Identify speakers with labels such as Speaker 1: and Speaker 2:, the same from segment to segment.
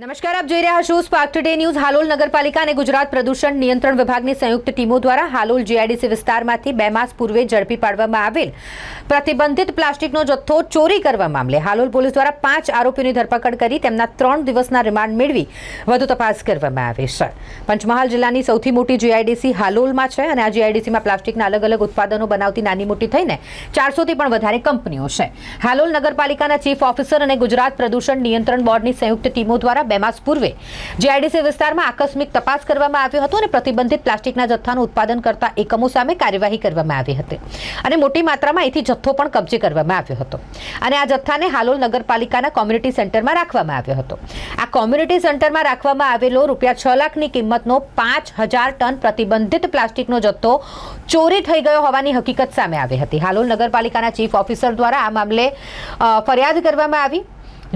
Speaker 1: નમસ્કાર, આપ જોઈ રહ્યા છો સ્પાર્ક ટુડે ન્યૂઝ હાલોલ નગરપાલિકા અને ગુજરાત પ્રદૂષણ નિયંત્રણ વિભાગની સંયુક્ત ટીમો દ્વારા હાલોલ જીઆઈડીસી વિસ્તારમાંથી બે માસ પૂર્વે ઝડપી પાડવામાં આવેલ પ્રતિબંધિત પ્લાસ્ટિકનો જથ્થો ચોરી કરવા મામલે હાલોલ પોલીસ દ્વારા પાંચ આરોપીઓની ધરપકડ કરી તેમના ત્રણ દિવસના રિમાન્ડ મેળવી વધુ તપાસ કરવામાં આવે છે. પંચમહાલ જિલ્લાની સૌથી મોટી જીઆઈડીસી હાલોલમાં છે અને આ જીઆઈડીસીમાં પ્લાસ્ટિકના અલગ અલગ ઉત્પાદનો બનાવતી નાની મોટી થઈને ચારસોથી પણ વધારે કંપનીઓ છે. હાલોલ નગરપાલિકાના ચીફ ઓફિસર અને ગુજરાત પ્રદૂષણ નિયંત્રણ બોર્ડની સંયુક્ત ટીમો દ્વારા બે માસ પૂર્વે જીઆઈડીસી વિસ્તારમાં આકસ્મિક તપાસ કરવામાં આવ્યો હતો અને પ્રતિબંધિત પ્લાસ્ટિકના જથ્થાનું ઉત્પાદન કરતા એકમો સામે કાર્યવાહી કરવામાં આવી હતી. અને મોટી માત્રામાં અહીંથી જથ્થો પણ કબજે કરવામાં આવ્યો હતો. અને આ જથ્થાને હાલોલ નગરપાલિકાના કોમ્યુનિટી સેન્ટરમાં રાખવામાં આવ્યો હતો. આ કોમ્યુનિટી સેન્ટરમાં રાખવામાં આવેલો રૂપિયા છ લાખની કિંમતનો પાંચ હજાર ટન પ્રતિબંધિત પ્લાસ્ટિકનો જથ્થો ચોરી થઈ ગયો હોવાની હકીકત સામે આવી હતી. હાલોલ નગરપાલિકાના ચીફ ઓફિસર દ્વારા આ મામલે ફરિયાદ કરવામાં આવી.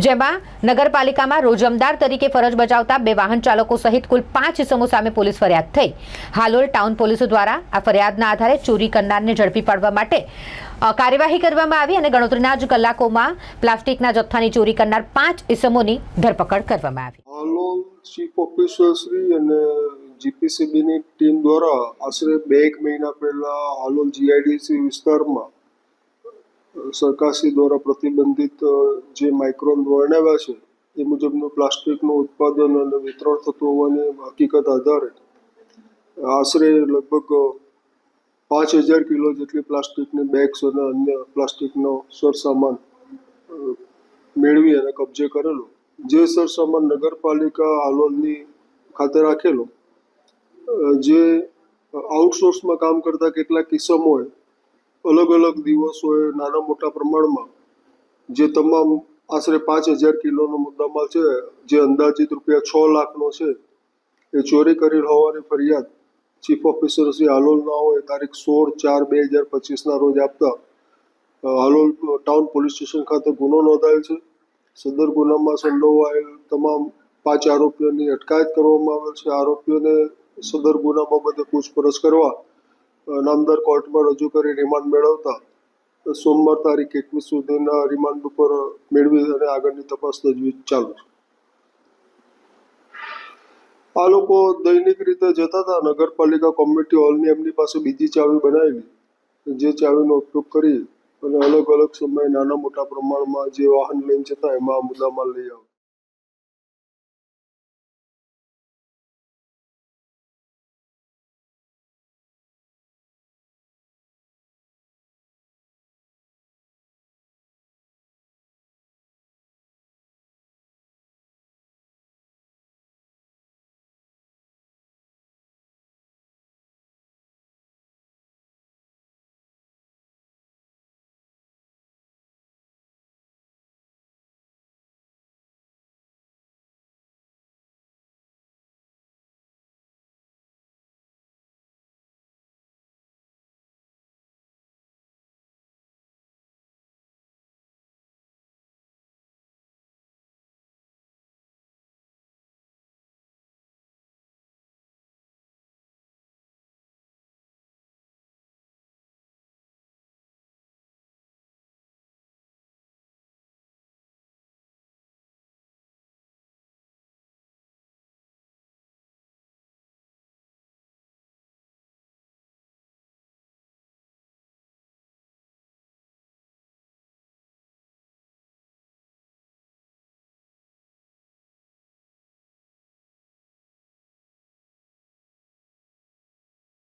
Speaker 1: જેમાં નગરપાલિકામાં રોજમદાર તરીકે ફરજ બજાવતા બે વાહન ચાલકો સહિત કુલ પાંચ ઇસમો સામે પોલીસ ફરિયાદ થઈ. હાલોલ ટાઉન પોલીસ દ્વારા આ ફરિયાદના આધારે ચોરી કરનારને ઝડપી પાડવા માટે કાર્યવાહી કરવામાં આવી અને ગણતરીના જ કલાકોમાં પ્લાસ્ટિકના જથ્થાની ચોરી કરનાર પાંચ ઇસમોની ધરપકડ કરવામાં આવી.
Speaker 2: હાલોલ ચીફ ઓફિસર અને જીપીસીબીની ટીમ દ્વારા આશરે બે એક મહિના પહેલા હાલોલ જીઆઈડીસી વિસ્તારમાં સરકારશ્રી દ્વારા પ્રતિબંધિત જે માઇક્રોન વર્ણવ્યા છે, એ મુજબનું પ્લાસ્ટિકનું ઉત્પાદન અને વિતરણ થતું હોવાની હકીકત આધારે આશરે લગભગ પાંચ હજાર કિલો જેટલી પ્લાસ્ટિકની બેગ્સ અને અન્ય પ્લાસ્ટિકનો સરસામાન મેળવી અને કબજે કરેલો. જે સરસામાન નગરપાલિકા હાલોલની ખાતે રાખેલો જે આઉટસોર્સમાં કામ કરતા કેટલાક કિસ્સાઓએ અલગ અલગ દિવસોએ નાના મોટા પ્રમાણમાં જે તમામ આશરે પાંચ હજાર કિલોનો મુદ્દામાલ છે, જે અંદાજિત રૂપિયા છ લાખનો છે, એ ચોરી કરેલ હોવાની ફરિયાદ ચીફ ઓફિસર શ્રી હાલોલના હોય તારીખ સોળ ચાર બે હજાર પચીસના રોજ આપતા હાલોલ ટાઉન પોલીસ સ્ટેશન ખાતે ગુનો નોંધાયેલ છે. સદર ગુનામાં સંડોવાયેલ તમામ પાંચ આરોપીઓની અટકાયત કરવામાં આવેલ છે. આરોપીઓને સદર ગુના બાબતે પૂછપરછ કરવા નામદાર કોર્ટમાં રજૂ કરી રિમાન્ડ મેળવતા સોમવાર તારીખ એકવીસ સુધીના રિમાન્ડ ઉપર મેળવી અને આગળની તપાસ તજવીજ ચાલુ આ લોકો દૈનિક રીતે જતા હતા. નગરપાલિકા કોમ્યુનિટી હોલની એમની પાસે બીજી ચાવી બનાવેલી. જે ચાવીનો ઉપયોગ કરી અને અલગ અલગ સમયે નાના મોટા પ્રમાણમાં જે વાહન લઈને જતા, એમાં મુદ્દામાં લઈ આવે